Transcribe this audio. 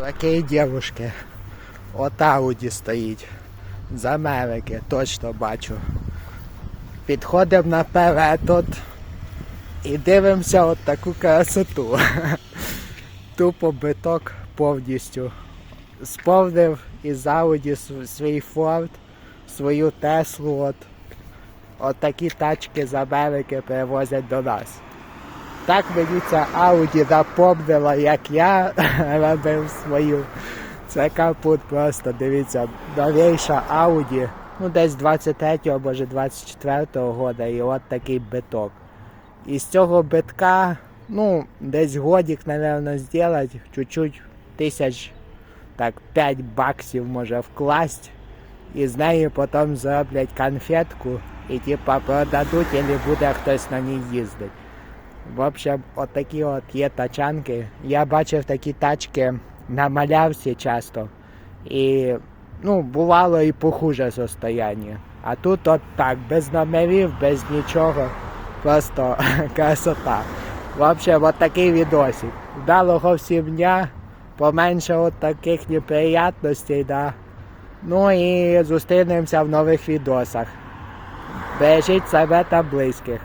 Такі дівушки. От Ауді стоїть. З Америки, точно бачу. Підходимо наперед от і дивимося от таку красоту. Тупо биток повністю. Сповнив із Ауді свій Форд, свою Теслу. От. От такі тачки з Америки привозять до нас. Так мені ця Ауді напомнила, як я робив свою. Це капут просто, дивіться, новейша Ауді, ну десь 23-го, може 24-го года, і от такий биток. І з цього битка, ну, десь годик, напевно, зробити, чуть-чуть тисяч, так, 5 баксів може вкласть, і з неї потім зроблять конфетку, і типа продадуть, і буде хтось на ній їздити. В общем, от є тачанки. Я бачив такі тачки на малявці часто. І ну, бувало і похуже состояння. А тут от так, без номерів, без нічого. Просто красота. В общем, от такий відосик. Вдалого всім дня, поменше от таких неприятностей, да. Ну і зустрінемося в нових відосах. Бережіть себе та близьких.